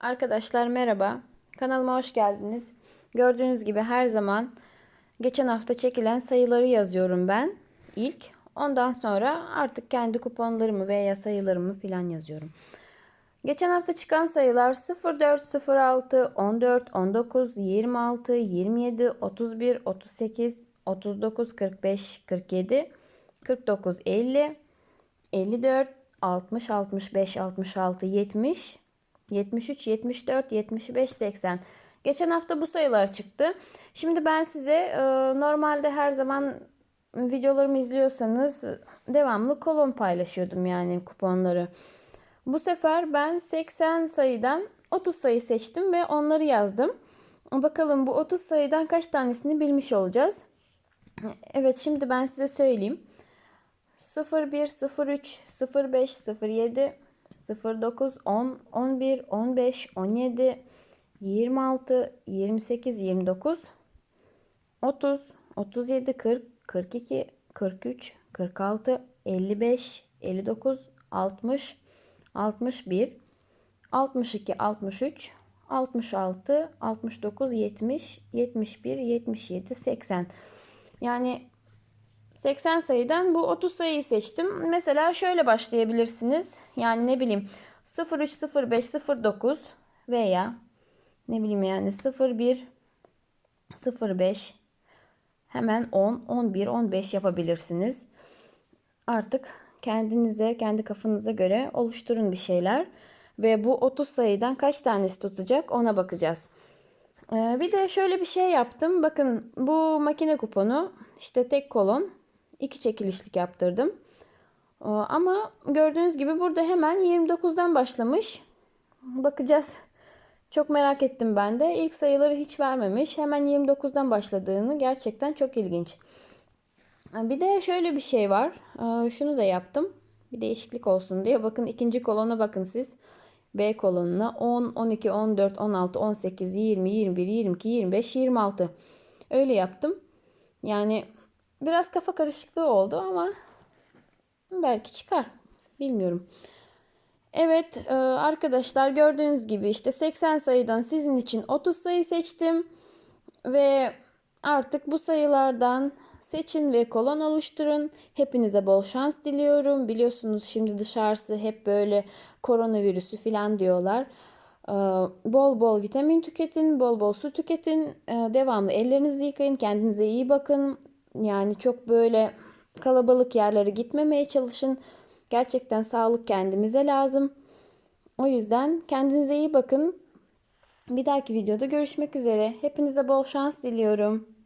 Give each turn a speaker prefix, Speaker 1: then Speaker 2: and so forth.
Speaker 1: Arkadaşlar merhaba. Kanalıma hoş geldiniz. Gördüğünüz gibi her zaman geçen hafta çekilen sayıları yazıyorum ben ilk. Ondan sonra artık kendi kuponlarımı veya sayılarımı filan yazıyorum. Geçen hafta çıkan sayılar 04, 06, 14, 19, 26, 27, 31, 38, 39, 45, 47, 49, 50, 54, 60, 65, 66, 70, 73, 74, 75, 80. Geçen hafta bu sayılar çıktı. Şimdi ben size e, normalde her zaman videolarımı izliyorsanız devamlı kolon paylaşıyordum yani kuponları. Bu sefer ben 80 sayıdan 30 sayı seçtim ve onları yazdım. Bakalım bu 30 sayıdan kaç tanesini bilmiş olacağız. Evet şimdi ben size söyleyeyim. 01, 03, 05, 07, 09, 10, 11, 15, 17, 26, 28, 29, 30, 37, 40, 42, 43, 46, 55, 59, 60, 61, 62, 63, 66, 69, 70, 71, 77, 80. Yani 80 sayıdan bu 30 sayıyı seçtim. Mesela şöyle başlayabilirsiniz. Yani ne bileyim 03, 05, 09 veya ne bileyim yani 01, 05 hemen 10, 11, 15 yapabilirsiniz. Artık kendinize, kendi kafanıza göre oluşturun bir şeyler. Ve bu 30 sayıdan kaç tanesi tutacak ona bakacağız. Ee, bir de şöyle bir şey yaptım. Bakın bu makine kuponu işte tek kolon iki çekilişlik yaptırdım. Ee, Ama gördüğünüz gibi burada hemen 29'dan başlamış. Bakacağız. Çok merak ettim ben de. İlk sayıları hiç vermemiş. Hemen 29'dan başladığını gerçekten çok ilginç. Ee, Bir de şöyle bir şey var. Ee, Şunu da yaptım. Bir değişiklik olsun diye. Bakın ikinci kolona bakın siz. B kolonuna 10, 12, 14, 16, 18, 20, 21, 22, 25, 26. Öyle yaptım. Yani biraz kafa karışıklığı oldu ama belki çıkar. Bilmiyorum. Evet e, arkadaşlar gördüğünüz gibi işte 80 sayıdan sizin için 30 sayı seçtim. Ve artık bu sayılardan seçin ve kolon oluşturun. Hepinize bol şans diliyorum. Biliyorsunuz şimdi dışarısı hep böyle koronavirüsü falan diyorlar. Ee, Bol bol vitamin tüketin, bol bol su tüketin. Ee, Devamlı ellerinizi yıkayın, kendinize iyi bakın. Yani çok böyle kalabalık yerlere gitmemeye çalışın. Gerçekten sağlık kendimize lazım. O yüzden kendinize iyi bakın. Bir dahaki videoda görüşmek üzere. Hepinize bol şans diliyorum.